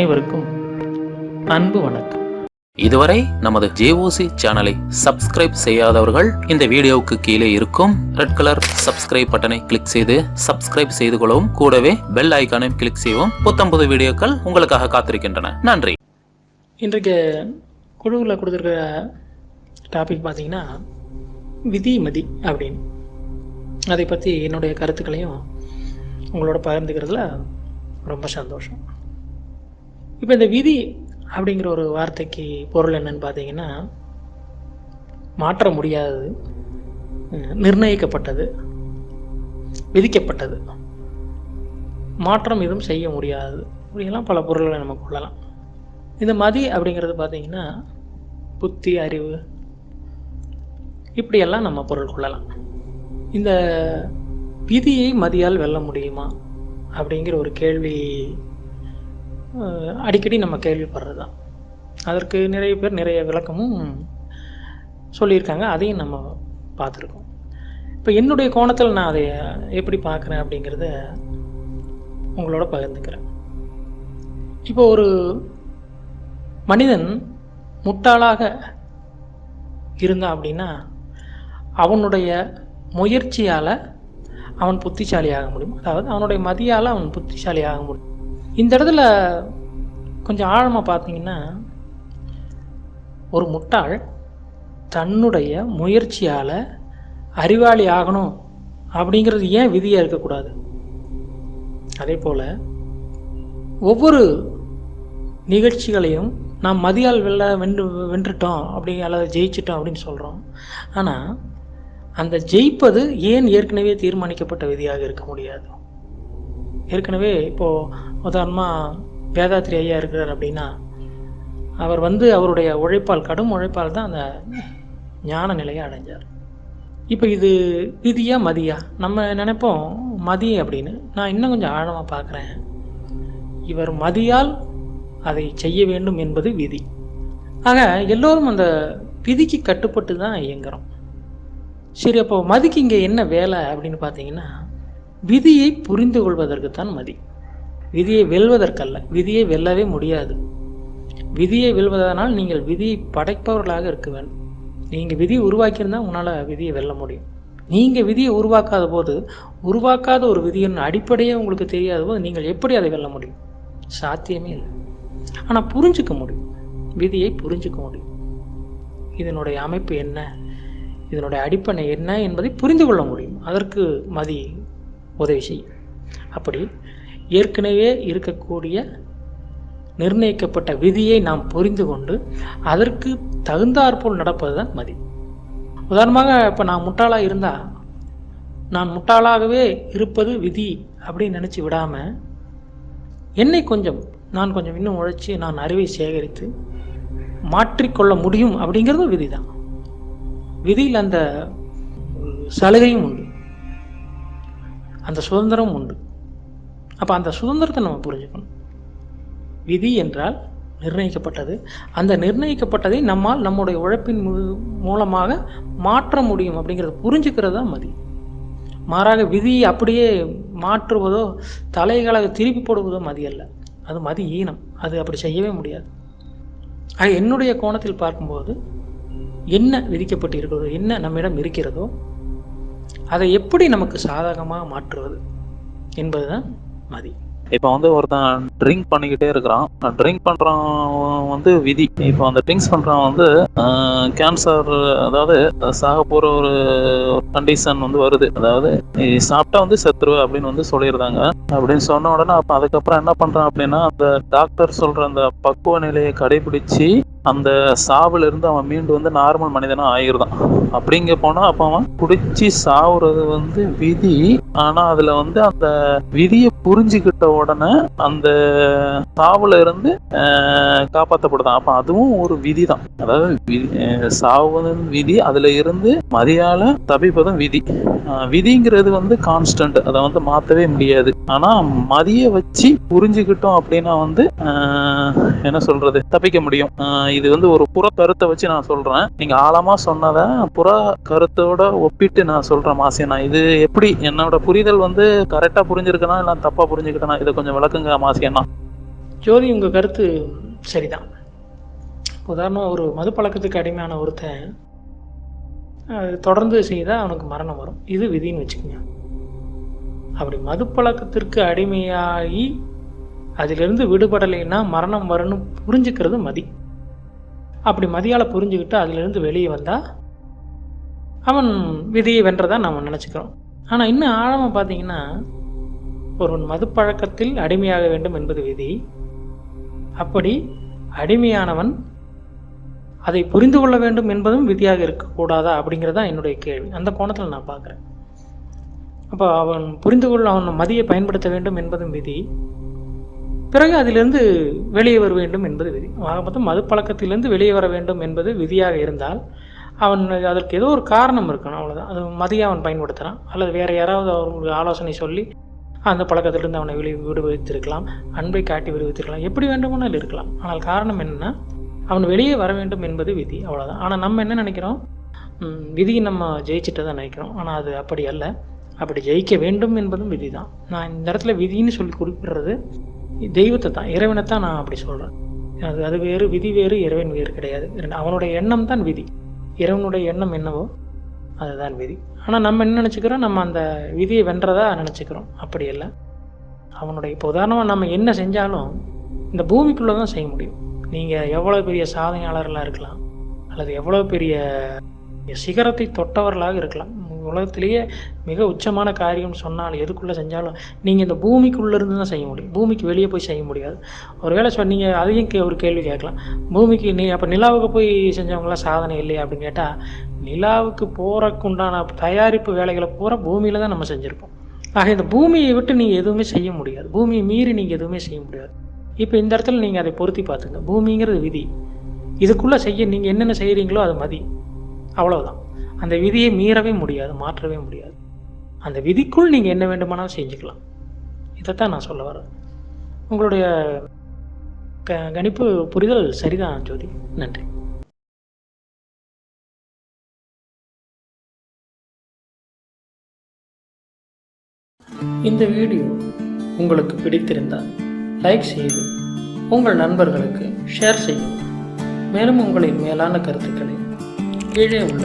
அனைவருக்கும் அன்பு வணக்கம். இதுவரை நமது ஜேஓசி சேனலை சப்ஸ்கிரைப் செய்யாதவர்கள் இந்த வீடியோவுக்கு கீழே இருக்கும் ரெட் கலர் சப்ஸ்கிரைப் பட்டனை கிளிக் செய்து சப்ஸ்கிரைப் செய்து கொள்ளவும் கூடவே பெல் ஐக்கானையும் கிளிக் செய்யவும் புத்தம்புது வீடியோக்கள் உங்களுக்காக காத்திருக்கின்றன. நன்றி. இன்றைக்கு குழுவில் கொடுத்துருக்க டாபிக் பார்த்தீங்கன்னா விதி மதி அப்படின்னு. அதை பற்றி என்னுடைய கருத்துக்களையும் உங்களோட பகிர்ந்துக்கிறதுல ரொம்ப சந்தோஷம். இப்போ இந்த விதி அப்படிங்கிற ஒரு வார்த்தைக்கு பொருள் என்னன்னு பார்த்தீங்கன்னா மாற்ற முடியாதது நிர்ணயிக்கப்பட்டது விதிக்கப்பட்டது. மாற்றம் எதுவும் செய்ய முடியாதது இப்படியெல்லாம் பல பொருள்களை நம்ம கொள்ளலாம். இந்த மதி அப்படிங்கிறது பார்த்தீங்கன்னா புத்தி அறிவு இப்படியெல்லாம் நம்ம பொருள் கொள்ளலாம். இந்த விதியை மதியால் வெல்ல முடியுமா அப்படிங்கிற ஒரு கேள்வி அடிக்கடி நம்ம கேள்விப்படுறது தான் அதற்கு நிறைய பேர் நிறைய விளக்கமும் சொல்லியிருக்காங்க. அதையும் நம்ம பார்த்துருக்கோம். இப்போ என்னுடைய கோணத்தில் நான் அதை எப்படி பார்க்குறேன் அப்படிங்கிறத உங்களோட பகிர்ந்துக்கிறேன். இப்போ ஒரு மனிதன் முட்டாளாக இருந்தான் அப்படின்னா அவனுடைய முயற்சியால் அவன் புத்திசாலியாக முடியும். அதாவது அவனுடைய மதியால் அவன் புத்திசாலியாக முடியும். இந்த இடத்துல கொஞ்சம் ஆழமாக பார்த்தீங்கன்னா ஒரு முட்டாள் தன்னுடைய முயற்சியால் அறிவாளி ஆகணும் அப்படிங்கிறது ஏன் விதியாக இருக்கக்கூடாது? அதே போல் ஒவ்வொரு நிகழ்ச்சிகளையும் நாம் மதியால் வெல்ல வென்று வென்றுட்டோம் அப்படி அல்லது ஜெயிச்சிட்டோம் அப்படின்னு சொல்கிறோம் ஆனால் அந்த ஜெயிப்பது ஏன் ஏற்கனவே தீர்மானிக்கப்பட்ட விதியாக இருக்க முடியாது? ஏற்கனவே இப்போது உதாரணமாக வேதாத்திரி ஐயா இருக்கிறார் அப்படின்னா அவர் வந்து அவருடைய உழைப்பால் கடும் உழைப்பால் தான் அந்த ஞான நிலையை அடைஞ்சார். இப்போ இது விதியா மதியா? நம்ம நினைப்போம் மதி அப்படின்னு. நான் இன்னும் கொஞ்சம் ஆழமாக பார்க்குறேன். இவர் மதியால் அதை செய்ய வேண்டும் என்பது விதி. ஆக எல்லோரும் அந்த விதிக்கு கட்டுப்பட்டு தான் இயங்குகிறோம் சரி அப்போ மதிக்கு இங்கே என்ன வேலை அப்படின்னு பார்த்தீங்கன்னா விதியை புரிந்து கொள்வதற்குத்தான் மதி. விதியை வெல்வதற்கல்ல விதியை வெல்லவே முடியாது. விதியை வெல்வதனால் நீங்கள் விதியை படைப்பவர்களாக இருக்க வேண்டும். நீங்கள் விதியை உருவாக்கியிருந்தால் உங்களால் விதியை வெல்ல முடியும். நீங்கள் விதியை உருவாக்காத போது உருவாக்காத ஒரு விதியின் அடிப்படையே உங்களுக்கு தெரியாத போது நீங்கள் எப்படி அதை வெல்ல முடியும்? சாத்தியமே இல்லை. ஆனால் புரிஞ்சுக்க முடியும். விதியை புரிஞ்சுக்க முடியும். இதனுடைய அமைப்பு என்ன? இதனுடைய அடிப்படை என்ன என்பதை புரிந்து கொள்ள முடியும். அதற்கு மதி உதவி செய்யும். அப்படி ஏற்கனவே இருக்கக்கூடிய நிர்ணயிக்கப்பட்ட விதியை நாம் புரிந்து கொண்டு அதற்கு தகுந்தாற்போல் நடப்பது தான் மதி. உதாரணமாக இப்போ நான் முட்டாளாக இருந்தால் நான் முட்டாளாகவே இருப்பது விதி அப்படின்னு நினச்சி விடாமல் என்னை கொஞ்சம் நான் கொஞ்சம் இன்னும் உழைச்சி நான் அறிவை சேகரித்து மாற்றிக்கொள்ள முடியும் அப்படிங்கிறதும் விதி தான் விதியில் அந்த சலுகையும் உண்டு. அந்த சுதந்திரம் உண்டு. அப்போ அந்த சுதந்திரத்தை நம்ம புரிஞ்சுக்கணும். விதி என்றால் நிர்ணயிக்கப்பட்டது. அந்த நிர்ணயிக்கப்பட்டதை நம்மால் நம்முடைய உழைப்பின் மூலமாக மாற்ற முடியும் அப்படிங்கிறத புரிஞ்சுக்கிறது தான் மதி. மாறாக விதியை அப்படியே மாற்றுவதோ தலைகளாக திருப்பி போடுவதோ மதி அல்ல. அது மதி ஈனம். அது அப்படி செய்யவே முடியாது. ஆக என்னுடைய கோணத்தில் பார்க்கும்போது என்ன விதிக்கப்பட்டு இருக்கிறதோ என்ன நம்மிடம் இருக்கிறதோ அதை எப்படி நமக்கு சாதகமாக மாற்றுவது? என்பதுதான் மதி. இப்போ வந்து ஒருத்தன் ட்ரிங்க் பண்ணிக்கிட்டே இருக்கிறான். ட்ரிங்க் பண்ணுறான் வந்து விதி. இப்போ அந்த ட்ரிங்க்ஸ் பண்ணுறவன் வந்து கேன்சர் அதாவது சாக போகிற ஒரு கண்டிஷன் வந்து வருது. அதாவது சாப்பிட்டா வந்து செத்துருவ அப்படின்னு வந்து சொல்லியிருந்தாங்க. அப்படின்னு சொன்ன உடனே அப்போ அதுக்கப்புறம் என்ன பண்ணுறான் அப்படின்னா அந்த டாக்டர் சொல்கிற அந்த பக்குவ நிலையை கடைபிடிச்சு அந்த சாவுல இருந்து அவன் மீண்டு வந்து நார்மல் மனிதனா ஆயிடுதான் அப்படிங்க போனா அப்ப அவன் குடிச்சு சாவுறது வந்து விதி. ஆனா அதுல வந்து அந்த விதியை புரிஞ்சுக்கிட்ட உடனே அந்த சாவுல இருந்து காப்பாற்றப்படுதான் அப்போ அப்ப அதுவும் ஒரு விதி தான் அதாவது வி- விதி அதுல இருந்து மதியால தப்பிப்பதும் விதி. விதிங்கிறது வந்து கான்ஸ்டன்ட் அதை வந்து மாத்தவே முடியாது. ஆனா மதிய வச்சு புரிஞ்சுக்கிட்டோம் அப்படின்னா வந்து என்ன சொல்றது? தப்பிக்க முடியும். இது வந்து ஒரு புற கருத்தை வச்சு நான் சொல்றேன். நீங்க ஆழமா சொன்னதை புற கருத்தோட ஒப்பிட்டு நான் சொல்றேன் மாசியனா இது எப்படி? என்னோட புரிதல் வந்து கரெக்டா புரிஞ்சிருக்கனா இல்ல தப்பா புரிஞ்சுக்கிட்டனா இதை கொஞ்சம் விளக்குங்க மாசியண்ணா ஜோதி உங்கள் கருத்து சரிதான். உதாரணம் ஒரு மது பழக்கத்துக்கு அடிமையான ஒருத்தன் தொடர்ந்து செய்தால் அவனுக்கு மரணம் வரும். இது விதின்னு வச்சுக்கோங்க. அப்படி மது பழக்கத்திற்கு அடிமையாகி அதிலிருந்து விடுபடலைன்னா மரணம் வரும்னு புரிஞ்சுக்கிறது மதி. அப்படி மதியால் புரிஞ்சுக்கிட்டு அதிலிருந்து வெளியே வந்தால் அவன் விதியை வென்றதாக நம்ம நினச்சிக்கிறோம். ஆனால் இன்னும் ஆழமாக பார்த்தீங்கன்னா ஒருவன் மதுப்பழக்கத்தில் அடிமையாக வேண்டும் என்பது விதி. அப்படி அடிமையானவன் அதை புரிந்து கொள்ள வேண்டும் என்பதும் விதியாக இருக்கக்கூடாதா அப்படிங்கிறதா என்னுடைய கேள்வி. அந்த கோணத்தில் நான் பார்க்குறேன் அப்போ அவன் புரிந்து கொள்ள அவன் மதியை பயன்படுத்த வேண்டும் என்பதும் விதி. பிறகு அதிலிருந்து வெளியே வர வேண்டும் என்பது விதி. மொத்தம் மதுப்பழக்கத்திலிருந்து வெளியே வர வேண்டும் என்பது விதியாக இருந்தால் அவன் அதற்கு ஏதோ ஒரு காரணம் இருக்கணும் அவ்வளோதான் அது மதியம் அவன் பயன்படுத்துகிறான் அல்லது வேறு யாராவது அவர்களுக்கு ஆலோசனை சொல்லி அந்த பழக்கத்திலிருந்து அவனை வெளியே விடுவித்திருக்கலாம். அன்பை காட்டி விடுவித்திருக்கலாம். எப்படி வேண்டுமானால் இருக்கலாம். ஆனால் காரணம் என்னென்னா அவன் வெளியே வர வேண்டும் என்பது விதி அவ்வளோதான் ஆனால் நம்ம என்ன நினைக்கிறோம்? விதியை நம்ம ஜெயிச்சுட்டு தான் நினைக்கிறோம். ஆனால் அது அப்படி அல்ல. அப்படி ஜெயிக்க வேண்டும் என்பதும் விதி தான் நான் இந்த இடத்துல விதின்னு சொல்லி குறிப்பிடுறது தெய்வத்தை தான் இறைவனை தான் நான் அப்படி சொல்கிறேன் அது அது வேறு விதி வேறு இறைவன் வேறு கிடையாது. அவனுடைய எண்ணம் தான் விதி. இறைவனுடைய எண்ணம் என்னவோ அதுதான் விதி. ஆனால் நம்ம என்ன நினச்சிக்கிறோம்? நம்ம அந்த விதியை வென்றதா நினச்சிக்கிறோம். அப்படி இல்லை அவனுடைய இப்போ உதாரணமாக நம்ம என்ன செஞ்சாலும் இந்த பூமிக்குள்ளே தான் செய்ய முடியும். நீங்கள் எவ்வளோ பெரிய சாதனையாளர்களாக இருக்கலாம் அல்லது எவ்வளோ பெரிய சிகரத்தை தொட்டவர்களாக இருக்கலாம். உலகத்திலேயே மிக உச்சமான காரியம்னு சொன்னாலும் எதுக்குள்ளே செஞ்சாலும் நீங்கள் இந்த பூமிக்குள்ளேருந்து தான் செய்ய முடியும். பூமிக்கு வெளியே போய் செய்ய முடியாது. ஒருவேளை நீங்கள் அதையும் கே ஒரு கேள்வி கேட்கலாம். பூமிக்கு நீ அப்போ நிலாவுக்கு போய் செஞ்சவங்களாம் சாதனை இல்லையா அப்படின்னு கேட்டால் நிலாவுக்கு போகிறக்கு உண்டான தயாரிப்பு வேலைகளை பூரா பூமியில் தான் நம்ம செஞ்சுருப்போம். ஆக இந்த பூமியை விட்டு நீங்கள் எதுவுமே செய்ய முடியாது. பூமியை மீறி நீங்கள் எதுவுமே செய்ய முடியாது. இப்போ இந்த இடத்துல நீங்கள் அதை பொருத்தி பார்த்துங்க. பூமிங்கிறது விதி. இதுக்குள்ளே செய்ய நீங்கள் என்னென்ன செய்கிறீங்களோ அது மதி. அவ்வளோதான் அந்த விதியை மீறவே முடியாது மாற்றவே முடியாது. அந்த விதிக்குள் நீங்கள் என்ன வேண்டுமானாலும் செஞ்சுக்கலாம். இதைத்தான் நான் சொல்ல வரேன். உங்களுடைய க கணிப்பு புரிதல் சரிதான் ஜோதி. நன்றி. இந்த வீடியோ உங்களுக்கு பிடித்திருந்தால் லைக் செய்து உங்கள் நண்பர்களுக்கு ஷேர் செய்யும் மேலும் உங்களின் மேலான கருத்துக்களை கீழே உள்ள